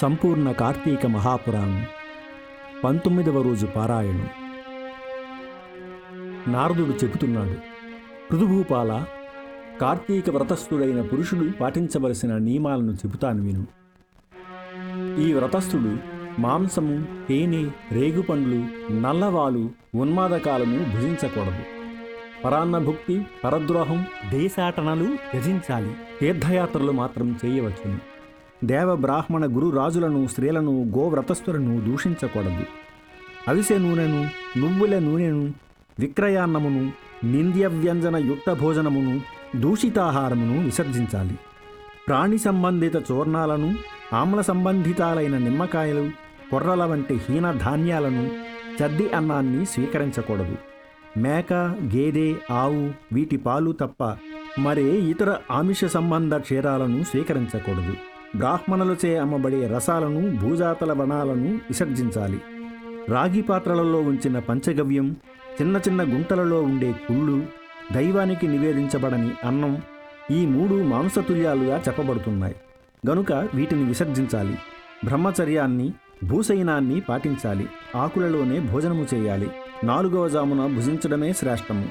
సంపూర్ణ కార్తీక మహాపురాణం. పంతొమ్మిదవ రోజు పారాయణం. నారదుడు చెబుతున్నాడు పృథుభూపాల కార్తీక వ్రతస్థుడైన పురుషుడు పాటించవలసిన నియమాలను చెబుతాను విను. ఈ వ్రతస్థుడు మాంసము తేనె రేగుపండ్లు నల్లవాలు ఉన్మాదకాలను భుజించకూడదు. పరాన్నభుక్తి పరద్రోహం దేశాటనలు త్యజించాలి. తీర్థయాత్రలు మాత్రం చేయవచ్చును. దేవ బ్రాహ్మణ గురు రాజులను స్త్రీలను గోవ్రతస్థులను దూషించకూడదు. అవిసె నూనెను నువ్వుల నూనెను విక్రయాన్నమును నింద్యవ్యంజన యుక్త భోజనమును దూషితాహారమును విసర్జించాలి. ప్రాణి సంబంధిత చూర్ణాలను ఆమ్ల సంబంధితాలైన నిమ్మకాయలు కొర్రల వంటి హీన ధాన్యాలను చద్ది అన్నాన్ని స్వీకరించకూడదు. మేక గేదె ఆవు వీటి పాలు తప్ప మరే ఇతర ఆమిష సంబంధ క్షీరాలను స్వీకరించకూడదు. బ్రాహ్మణులచే అమ్మబడే రసాలను భూజాతల వనాలను విసర్జించాలి. రాగి పాత్రలలో ఉంచిన పంచగవ్యం చిన్న చిన్న గుంటలలో ఉండే కుళ్ళు దైవానికి నివేదించబడని అన్నం ఈ మూడు మాంసతుల్యాలుగా చెప్పబడుతున్నాయి. గనుక వీటిని విసర్జించాలి. బ్రహ్మచర్యాన్ని భూసైనాన్ని పాటించాలి. ఆకులలోనే భోజనము చేయాలి. నాలుగవ జామున భుజించడమే శ్రేష్టము.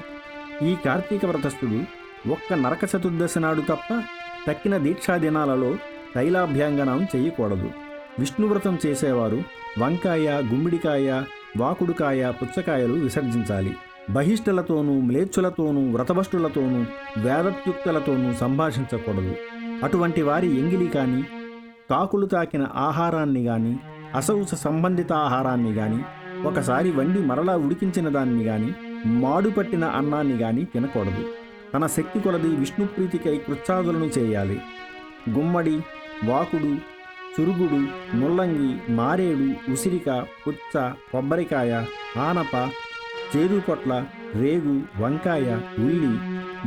ఈ కార్తీక వ్రతస్థుడు ఒక్క నరక చతుర్దశి నాడు తప్ప తక్కిన దీక్షా దినాలలో తైలాభ్యాంగనం చేయకూడదు. విష్ణువ్రతం చేసేవారు వంకాయ గుమ్మిడికాయ వాకుడుకాయ పుచ్చకాయలు విసర్జించాలి. బహిష్ఠులతోనూ మ్లేచ్చులతోనూ వ్రతభష్టులతోనూ వేదత్యుక్తులతోనూ సంభాషించకూడదు. అటువంటి వారి ఎంగిలి కానీ కాకులు తాకిన ఆహారాన్ని కానీ అసౌస సంబంధిత ఆహారాన్ని కానీ ఒకసారి వండి మరలా ఉడికించిన దాన్ని కానీ మాడుపట్టిన అన్నాన్ని కానీ తినకూడదు. తన శక్తి కొలది విష్ణుప్రీతికై కృత్సాదులను చేయాలి. గుమ్మడి వాకుడు చురుగుడు ముల్లంగి మారేడు ఉసిరిక పుచ్చ కొబ్బరికాయ ఆనప చేదుపొట్ల రేగు వంకాయ ఉల్లి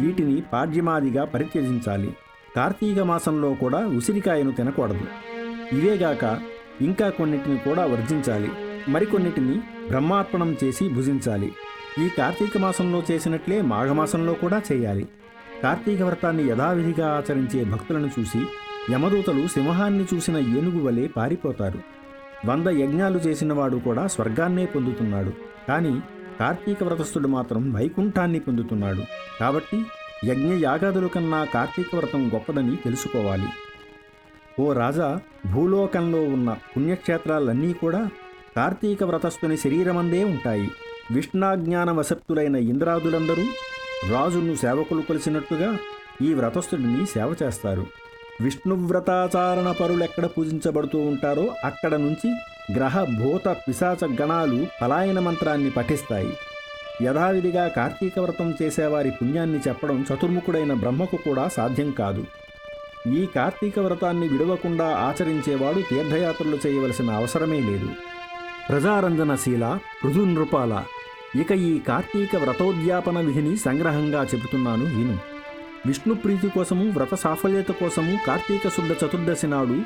వీటిని పాడ్యమాదిగా పరిత్యజించాలి. కార్తీక మాసంలో కూడా ఉసిరికాయను తినకూడదు. ఇవేగాక ఇంకా కొన్నిటిని కూడా వర్జించాలి. మరికొన్నిటిని బ్రహ్మార్పణం చేసి భుజించాలి. ఈ కార్తీక మాసంలో చేసినట్లే మాఘమాసంలో కూడా చేయాలి. కార్తీక వ్రతాన్ని యథావిధిగా ఆచరించే భక్తులను చూసి యమదూతలు సింహాన్ని చూసిన ఏనుగు వలె పారిపోతారు. వంద యజ్ఞాలు చేసినవాడు కూడా స్వర్గాన్నే పొందుతున్నాడు. కానీ కార్తీక వ్రతస్థుడు మాత్రం వైకుంఠాన్ని పొందుతున్నాడు. కాబట్టి యజ్ఞ యాగాదుల కన్నా కార్తీక వ్రతం గొప్పదని తెలుసుకోవాలి. ఓ రాజా భూలోకంలో ఉన్న పుణ్యక్షేత్రాలన్నీ కూడా కార్తీక వ్రతస్థుని శరీరమందే ఉంటాయి. విష్ణాజ్ఞాన వశక్తులైన ఇంద్రాదులందరూ రాజును సేవకులు కొలిసినట్టుగా ఈ వ్రతస్థుడిని సేవ చేస్తారు. విష్ణువ్రతాచారణ పరులెక్కడ పూజించబడుతూ ఉంటారో అక్కడ నుంచి గ్రహ భూత పిశాచ గణాలు పలాయన మంత్రాన్ని పఠిస్తాయి. యథావిధిగా కార్తీక వ్రతం చేసేవారి పుణ్యాన్ని చెప్పడం చతుర్ముఖుడైన బ్రహ్మకు కూడా సాధ్యం కాదు. ఈ కార్తీక వ్రతాన్ని విడవకుండా ఆచరించేవాడు తీర్థయాత్రలు చేయవలసిన అవసరమే లేదు. ప్రజారంజనశీల పృథు నృపాల ఇక ఈ కార్తీక వ్రతోద్యాపన విధిని సంగ్రహంగా చెబుతున్నాను విను విష్ణు ప్రీతి కోసము వ్రత సాఫల్యత కోసము కార్తీక శుద్ధ చతుర్దశి నాడు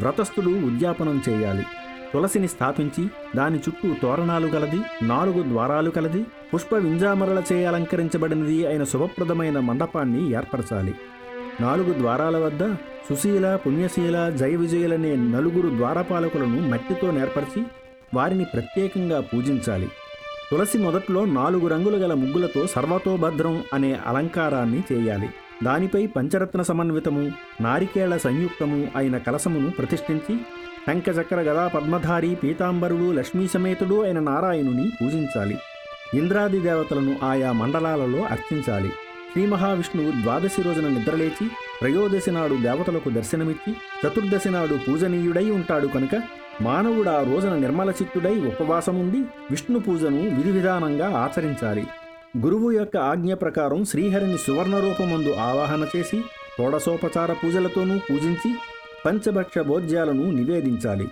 వ్రతస్థుడు ఉద్యాపనం చేయాలి. తులసిని స్థాపించి దాని చుట్టూ తోరణాలు కలది నాలుగు ద్వారాలు కలది పుష్ప వింజామరల అలంకరించబడినది అయిన శుభప్రదమైన మండపాన్ని ఏర్పరచాలి. నాలుగు ద్వారాల వద్ద సుశీల పుణ్యశీల జయ విజయులనే నలుగురు ద్వారపాలకులను మట్టితో నేర్పరిచి వారిని ప్రత్యేకంగా పూజించాలి. తులసి మొదట్లో నాలుగు రంగులు గల ముగ్గులతో సర్వతోభద్రం అనే అలంకారాన్ని చేయాలి. దానిపై పంచరత్న సమన్వితము నారికేళ సంయుక్తము అయిన కలసమును ప్రతిష్ఠించి టంకచక్ర గదా పద్మధారి పీతాంబరుడు లక్ష్మీ సమేతుడు అయిన నారాయణుని పూజించాలి. ఇంద్రాది దేవతలను ఆయా మండలాలలో అర్చించాలి. శ్రీ మహావిష్ణువు ద్వాదశి రోజున నిద్రలేచి త్రయోదశి నాడు దేవతలకు దర్శనమిచ్చి చతుర్దశి నాడు పూజనీయుడై ఉంటాడు కనుక మానవుడు ఆ రోజున నిర్మల చిత్తుడై ఉపవాసముండి విష్ణు పూజను విధి విధానంగా ఆచరించాలి. గురువు యొక్క ఆజ్ఞ ప్రకారం శ్రీహరిని సువర్ణరూపమందు ఆవాహన చేసి షోడశోపచార పూజలతోనూ పూజించి పంచభక్ష భోజ్యాలను నివేదించాలి.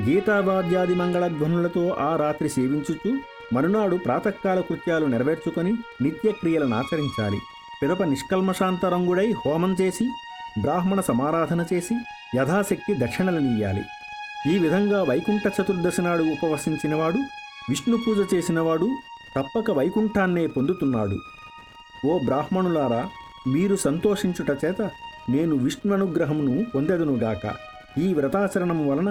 గీతావాద్యాది మంగళధ్వనులతో ఆ రాత్రి సేవించుచు మరునాడు ప్రాతకాల కృత్యాలు నెరవేర్చుకొని నిత్యక్రియలను ఆచరించాలి. పిదప నిష్కల్మశాంతరంగుడై హోమం చేసి బ్రాహ్మణ సమారాధన చేసి యథాశక్తి దక్షిణలనియ్యాలి. ఈ విధంగా వైకుంఠ చతుర్దశి నాడు ఉపవసించినవాడు విష్ణు పూజ చేసినవాడు తప్పక వైకుంఠాన్నే పొందుతున్నాడు. ఓ బ్రాహ్మణులారా మీరు సంతోషించుట చేత నేను విష్ణునుగ్రహమును పొందెదునుగాక పొందెదనుగాక ఈ వ్రతాచరణము వలన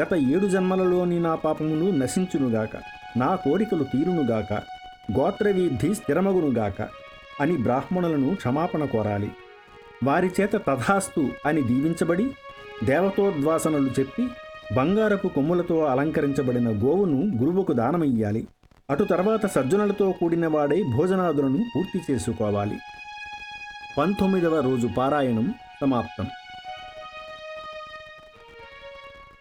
గత ఏడు జన్మలలోని నా పాపమును నశించునుగాక నా కోరికలు తీరునుగాక గోత్రవీధి స్థిరమగునుగాక అని బ్రాహ్మణులను క్షమాపణ కోరాలి. వారి చేత తథాస్తు అని దీవించబడి దేవతోద్వాసనలు చెప్పి బంగారపు కొమ్ములతో అలంకరించబడిన గోవును గురువుకు దానమియ్యాలి. అటు తర్వాత సజ్జనులతో కూడిన వాడై భోజనాదులను పూర్తి చేసుకోవాలి. పంతొమ్మిదవ రోజు పారాయణం సమాప్తం.